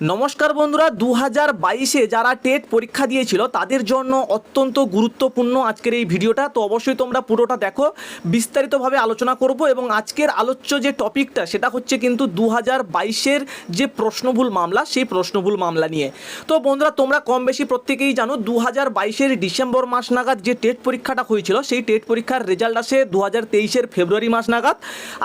নমস্কার বন্ধুরা দু হাজার বাইশে যারা টেট পরীক্ষা দিয়েছিল, তাদের জন্য অত্যন্ত গুরুত্বপূর্ণ আজকের এই ভিডিওটা। তো অবশ্যই তোমরা পুরোটা দেখো, বিস্তারিতভাবে আলোচনা করব এবং আজকের আলোচ্য যে টপিকটা, সেটা হচ্ছে কিন্তু দু হাজার বাইশের যে প্রশ্নভুল মামলা, সেই প্রশ্নভুল মামলা নিয়ে। তো বন্ধুরা, তোমরা কম বেশি প্রত্যেকেই জানো দু হাজার বাইশের ডিসেম্বর মাস নাগাদ যে টেট পরীক্ষাটা হয়েছিল, সেই টেট পরীক্ষার রেজাল্ট আসে দু হাজার তেইশের ফেব্রুয়ারি মাস নাগাদ।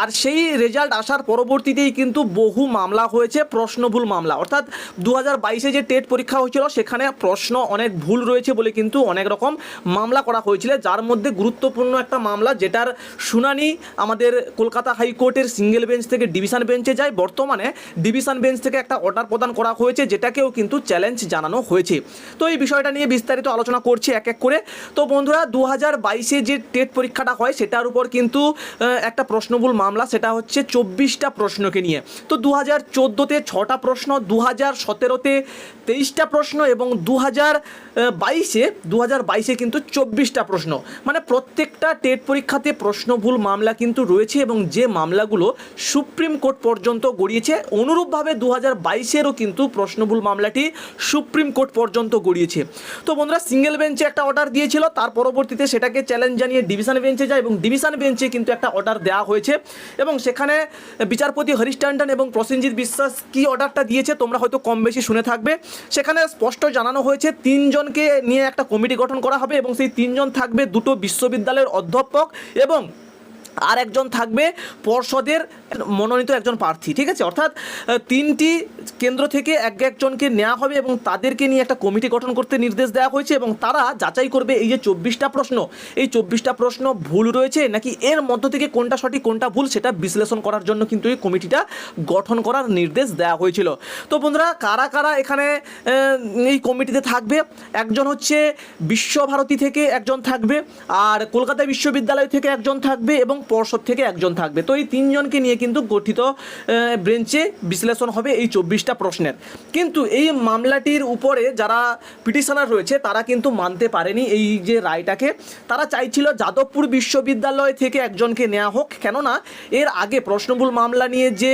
আর সেই রেজাল্ট আসার পরবর্তীতেই কিন্তু বহু মামলা হয়েছে, প্রশ্নভুল মামলা। অর্থাৎ দু হাজার বাইশে যে টেট পরীক্ষা হয়েছিল, সেখানে প্রশ্ন অনেক ভুল রয়েছে বলে কিন্তু অনেক রকম মামলা করা হয়েছিল। যার মধ্যে গুরুত্বপূর্ণ একটা মামলা, যেটার শুনানি আমাদের কলকাতা হাইকোর্টের সিঙ্গেল বেঞ্চ থেকে ডিভিশন বেঞ্চে যায়। বর্তমানে ডিভিশন বেঞ্চ থেকে একটা অর্ডার প্রদান করা হয়েছে, যেটাকেও কিন্তু চ্যালেঞ্জ জানানো হয়েছে। তো এই বিষয়টা নিয়ে বিস্তারিত আলোচনা করছি এক এক করে। তো বন্ধুরা দু হাজার বাইশে যে টেট পরীক্ষাটা হয়, সেটার উপর কিন্তু একটা প্রশ্নবুল মামলা, সেটা হচ্ছে চব্বিশটা প্রশ্নকে নিয়ে। তো দু হাজার চোদ্দোতে ছটা প্রশ্ন দু হাজার সতেরোতে তেইশটা প্রশ্ন এবং দু হাজার বাইশে দু হাজার বাইশে কিন্তু চব্বিশটা প্রশ্ন। মানে প্রত্যেকটা টেট পরীক্ষাতে প্রশ্নভুল মামলা কিন্তু রয়েছে এবং যে মামলাগুলো সুপ্রিম কোর্ট পর্যন্ত গড়িয়েছে, অনুরূপভাবে দু হাজার বাইশেরও কিন্তু প্রশ্নভুল মামলাটি সুপ্রিম কোর্ট পর্যন্ত গড়িয়েছে। তো বন্ধুরা, সিঙ্গেল বেঞ্চে একটা অর্ডার দিয়েছিল, তার পরবর্তীতে সেটাকে চ্যালেঞ্জ জানিয়ে ডিভিশন বেঞ্চে যায় এবং ডিভিশন বেঞ্চে কিন্তু একটা অর্ডার দেওয়া হয়েছে এবং সেখানে বিচারপতি হরিশ ট্যান্ডন এবং প্রসেনজিৎ বিশ্বাস কি অর্ডারটা দিয়েছে তোমরা হয়তো কম বেশি শুনে থাকবে। সেখানে স্পষ্ট জানানো হয়েছে, তিনজনকে নিয়ে একটা কমিটি গঠন করা হবে এবং সেই তিনজন থাকবে দুটো বিশ্ববিদ্যালয়ের অধ্যাপক এবং আর একজন থাকবে পর্ষদের মনোনীত একজন প্রার্থী, ঠিক আছে? অর্থাৎ তিনটি কেন্দ্র থেকে এক একজনকে নেওয়া হবে এবং তাদেরকে নিয়ে একটা কমিটি গঠন করতে নির্দেশ দেওয়া হয়েছে এবং তারা যাচাই করবে এই যে চব্বিশটা প্রশ্ন। এই চব্বিশটা প্রশ্ন ভুল রয়েছে নাকি এর মধ্য থেকে কোনটা সঠিক, কোনটা ভুল সেটা বিশ্লেষণ করার জন্য কিন্তু এই কমিটিটা গঠন করার নির্দেশ দেওয়া হয়েছিল। তো বন্ধুরা, কারা কারা এখানে এই কমিটিতে থাকবে? একজন হচ্ছে বিশ্বভারতী থেকে একজন থাকবে আর কলকাতা বিশ্ববিদ্যালয় থেকে একজন থাকবে এবং পর্ষদ থেকে একজন থাকবে। তো এই তিনজনকে নিয়ে কিন্তু গঠিত ব্রেঞ্চে বিশ্লেষণ হবে এই চব্বিশটা প্রশ্নের। কিন্তু এই মামলাটির উপরে যারা পিটিশনার রয়েছে, তারা কিন্তু মানতে পারেনি এই যে রায়টাকে। তারা চাইছিল যাদবপুর বিশ্ববিদ্যালয় থেকে একজনকে নেওয়া হোক। কেননা এর আগে প্রশ্নবুল মামলা নিয়ে যে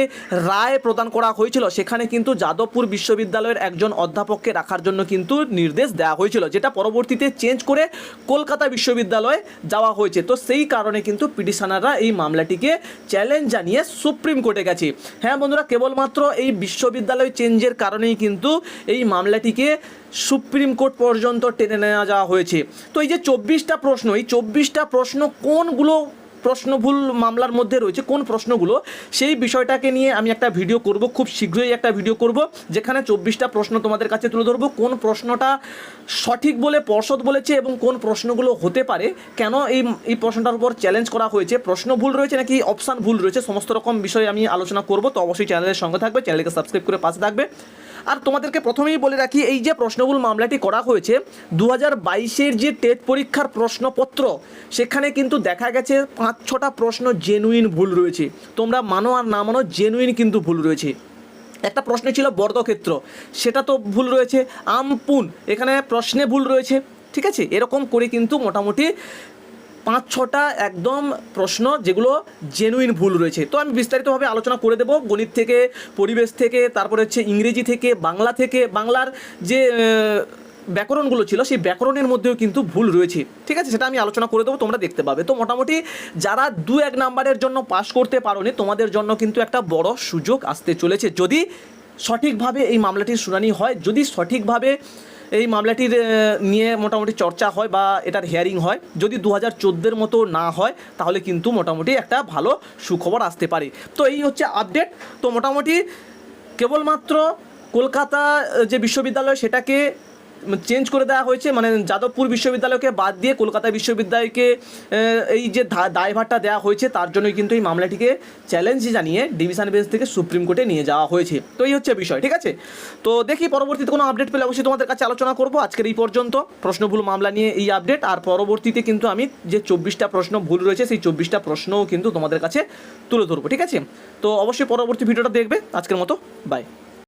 রায় প্রদান করা হয়েছিল, সেখানে কিন্তু যাদবপুর বিশ্ববিদ্যালয়ের একজন অধ্যাপককে রাখার জন্য কিন্তু নির্দেশ দেওয়া হয়েছিল, যেটা পরবর্তীতে চেঞ্জ করে কলকাতা বিশ্ববিদ্যালয়ে যাওয়া হয়েছে। তো সেই কারণে কিন্তু পিটিশনাররা এই মামলাটিকে চ্যালেঞ্জ জানিয়ে সুপ্রিম কোর্টে গেছে। হ্যাঁ বন্ধুরা, কেবলমাত্র এই বিশ্ববিদ্যালয় চেঞ্জের কারণেই কিন্তু এই মামলাটিকে সুপ্রিম কোর্ট পর্যন্ত টেনে নেওয়া যাওয়া হয়েছে। তো এই যে চব্বিশটা প্রশ্ন, এই চব্বিশটা প্রশ্ন কোনগুলো প্রশ্নভুল মামলার মধ্যে রয়েছে কোন প্রশ্নগুলো, সেই বিষয়টাকে নিয়ে আমি একটা ভিডিও করব, খুব শীঘ্রই একটা ভিডিও করব, যেখানে চব্বিশটা প্রশ্ন তোমাদের কাছে তুলে ধরবো, কোন প্রশ্নটা সঠিক বলে, পর্ষদ বলেছে এবং কোন প্রশ্নগুলো হতে পারে, কেন এই এই প্রশ্নটার উপর চ্যালেঞ্জ করা হয়েছে, প্রশ্ন ভুল রয়েছে নাকি অপশান ভুল রয়েছে, সমস্ত রকম বিষয়ে আমি আলোচনা করব, তো অবশ্যই চ্যানেলের সঙ্গে থাকবে চ্যানেলকে সাবস্ক্রাইব করে পাশে থাকবে। আর তোমাদেরকে প্রথমেই বলে রাখি, এই যে প্রশ্নভুল মামলাটি করা হয়েছে দু হাজার বাইশের যে টেট পরীক্ষার প্রশ্নপত্র, সেখানে কিন্তু দেখা গেছে পাঁচ, ছটা প্রশ্ন জেনুইন ভুল রয়েছে। তোমরা মানো আর না মানো জেনুইন কিন্তু ভুল রয়েছে। একটা প্রশ্ন ছিল বর্গক্ষেত্র, সেটা তো ভুল রয়েছে। আমপুন এখানে প্রশ্নে ভুল রয়েছে, ঠিক আছে? এরকম করে কিন্তু মোটামুটি পাঁচ ছটা একদম প্রশ্ন যেগুলো জেনুইন ভুল রয়েছে। তো আমি বিস্তারিতভাবে আলোচনা করে দেবো। গণিত থেকে, পরিবেশ থেকে, তারপরে হচ্ছে ইংরেজি থেকে, বাংলা থেকে, বাংলার যে ব্যাকরণগুলো ছিল, সেই ব্যাকরণের মধ্যেও কিন্তু ভুল রয়েছে। ঠিক আছে? সেটা আমি আলোচনা করে দেবো, তোমরা দেখতে পাবে। তো মোটামুটি যারা দু এক নাম্বারের জন্য পাশ করতে পারোনি, তোমাদের জন্য কিন্তু একটা বড় সুযোগ আসতে চলেছে। যদি সঠিকভাবে এই মামলাটির শুনানি হয়, যদি সঠিকভাবে এই মামলাটির নিয়ে মোটামুটি চর্চা হয় বা এটার হিয়ারিং হয়। যদি দু হাজার মতো না হয়, তাহলে কিন্তু মোটামুটি একটা ভালো সুখবর আসতে পারে। তো এই হচ্ছে আপডেট তো মোটামুটি কেবলমাত্র কলকাতা যে বিশ্ববিদ্যালয়, সেটাকে চেঞ্জ করে দেওয়া হয়েছে। মানে যাদবপুর বিশ্ববিদ্যালয়কে বাদ দিয়ে কলকাতা বিশ্ববিদ্যালয়কে এই যে দায়ভারটা দেওয়া হয়েছে, তার জন্যই কিন্তু এই মামলাটিকে চ্যালেঞ্জ জানিয়ে ডিভিশন বেঞ্চ থেকে সুপ্রিম কোর্টে নিয়ে যাওয়া হয়েছে। তো এই হচ্ছে বিষয়, ঠিক আছে? তো দেখি পরবর্তীতে কোনো আপডেট পেলে অবশ্যই তোমাদের কাছে আলোচনা করব। আজকের এই পর্যন্ত প্রশ্নভুল মামলা নিয়ে এই আপডেট আর পরবর্তীতে কিন্তু আমি যে চব্বিশটা প্রশ্ন ভুল রয়েছে, সেই চব্বিশটা প্রশ্নও কিন্তু তোমাদের কাছে তুলে ধরবো, ঠিক আছে? তো অবশ্যই পরবর্তী ভিডিওটা দেখবে। আজকের মতো বাই